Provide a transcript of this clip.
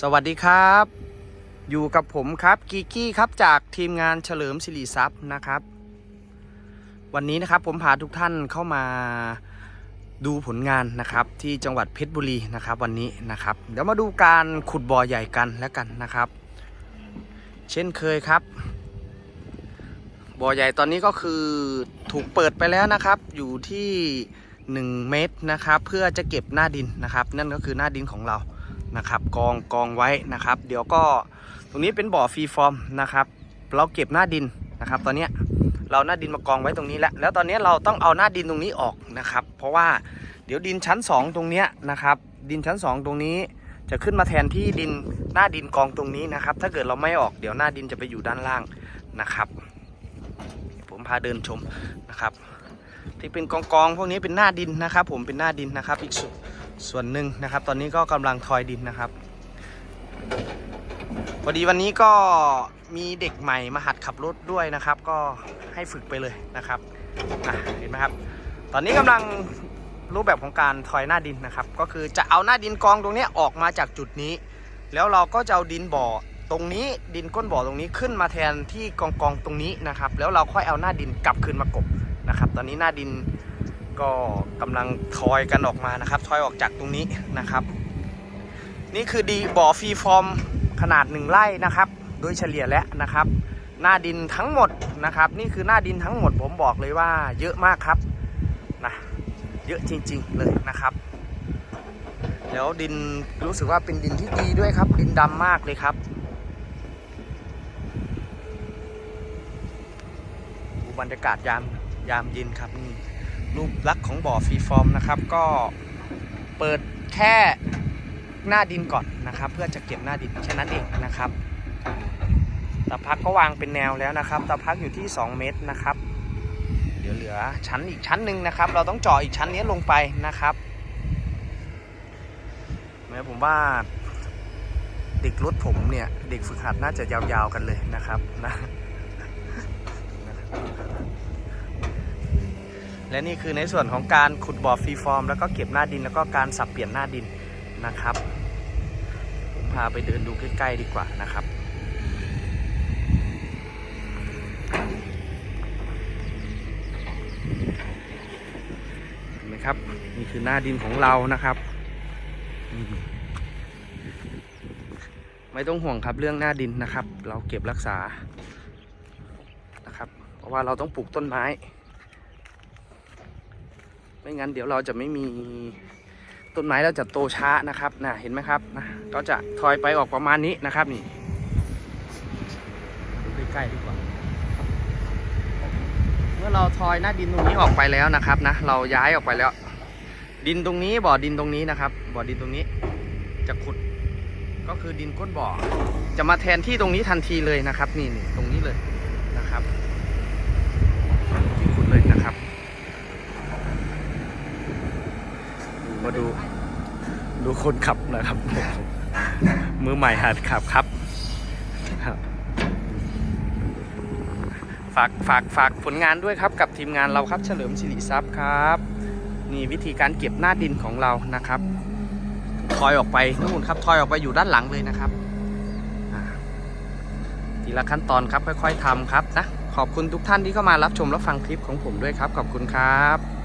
สวัสดีครับ อยู่กับผมครับกีกี้ครับจากทีมงานเฉลิมศิริทรัพย์นะครับ วันนี้นะครับผมพาทุกท่านเข้ามาดูผลงานนะครับที่จังหวัดเพชรบุรีนะครับวันนี้นะครับ เดี๋ยวมาดูการขุดบ่อใหญ่กันแล้วกันนะครับ เช่นเคยครับ บ่อใหญ่ตอนนี้ก็คือถูกเปิดไปแล้วนะครับ อยู่ที่ 1 เมตรนะครับ เพื่อจะเก็บหน้าดินนะครับ นั่นก็คือหน้าดินของเรา นะครับ กองกองไว้นะครับ เดี๋ยวก็ตรงนี้เป็นบ่อฟรีฟอร์มนะครับ เราเก็บหน้าดินนะครับ ตอนนี้เราหน้าดินมากองไว้ตรงนี้แล้ว แล้วตอนนี้เราต้องเอาหน้าดินตรงนี้ออกนะครับ เพราะว่าเดี๋ยวดินชั้น 2 ตรงนี้นะครับ ดินชั้น 2 ตรงนี้จะขึ้นมาแทนที่ดินหน้าดินกองตรงนี้นะครับ ถ้าเกิดเราไม่ออกเดี๋ยวหน้าดินจะไปอยู่ด้านล่างนะครับ ผมพาเดินชมนะครับ ที่เป็นกองกองพวกนี้เป็นหน้าดินนะครับ ผมเป็นหน้าดินนะครับอีกส่วน ส่วนหนึ่งนะครับ ตอนนี้ก็กำลังทอยดินนะครับ พอดีวันนี้ก็มีเด็กใหม่มาหัดขับรถด้วยนะครับ ก็ให้ฝึกไปเลยนะครับเห็นไหมครับ ตอนนี้กำลังรูปแบบของการทอยหน้าดินนะครับ ก็คือจะเอาหน้าดินกองตรงนี้ออกมาจากจุดนี้ แล้วเราก็จะเอาดินบ่อตรงนี้ดินก้นบ่อตรงนี้ขึ้นมาแทนที่กองกองตรงนี้นะครับ แล้วเราค่อยเอาหน้าดินกลับคืนมากบนะครับ ตอนนี้หน้าดิน ก็กำลังทอยกันออกมานะครับทอยออกจากตรงนี้นะครับ นี่คือดีบ่อฟรีฟอร์มขนาดหนึ่งไร่นะครับ โดยเฉลี่ยแล้วนะครับ หน้าดินทั้งหมดนะครับ นี่คือหน้าดินทั้งหมดผมบอกเลยว่าเยอะมากครับนะเยอะจริง ๆ เลยนะครับแล้วดินรู้สึกว่าเป็นดินที่ดีด้วยครับ ดินดำมากเลยครับดูบรรยากาศยามยามเย็นครับนี่ รูปลักษณ์ของบ่อฟรีฟอร์มนะครับ ก็เปิดแค่หน้าดินก่อนนะครับ เพื่อจะเก็บหน้าดินแค่นั้นเองนะครับตะพักก็วางเป็นแนวแล้วนะครับตะพักอยู่ที่ 2 เมตรนะครับ เดี๋ยวเหลือชั้นอีกชั้นหนึ่งนะครับ เราต้องเจาะอีกชั้นนี้ลงไปนะครับแม้ผมว่าเด็กรถผมเนี่ย เด็กฝึกหัดน่าจะยาวๆกันเลยนะครับนะ และนี่คือในส่วนของการขุดบ่อฟรีฟอร์ม แล้วก็เก็บหน้าดินแล้วก็การสับเปลี่ยนหน้าดินนะครับ ผมพาไปเดินดูใกล้ๆดีกว่านะครับเห็นไหมครับนี่คือหน้าดินของเรานะครับ ไม่ต้องห่วงครับเรื่องหน้าดินนะครับ เราเก็บรักษานะครับ เพราะว่าเราต้องปลูกต้นไม้ ไม่งั้นเดี๋ยวเราจะไม่มีต้นไม้เราจะโตช้านะครับนะเห็นไหมครับนะก็จะทอยไปออกประมาณนี้นะครับนี่ใกล้ๆดีกว่า เมื่อเราทอยหน้าดินตรงนี้ออกไปแล้วนะครับนะเราย้ายออกไปแล้ว ดินตรงนี้บ่อดินตรงนี้นะครับ บ่อดินตรงนี้จะขุดก็คือดินก้นบ่อ จะมาแทนที่ตรงนี้ทันทีเลยนะครับ นี่นี่ตรงนี้เลยนะครับที่ขุดเลยนะครับ มาดู ดูคนขับนะครับ มือใหม่หัดขับครับ ฝากฝากฝากผลงานด้วยครับกับทีมงานเราครับ เฉลิมศิริทรัพย์ครับ นี่วิธีการเก็บหน้าดินของเรานะครับทอยออกไปนู่นครับทอยออกไปอยู่ด้านหลังเลยนะครับทีละขั้นตอนครับค่อย ๆทำครับนะขอบคุณทุกท่านที่เข้ามารับชมรับฟังคลิปของผมด้วยครับ ขอบคุณครับ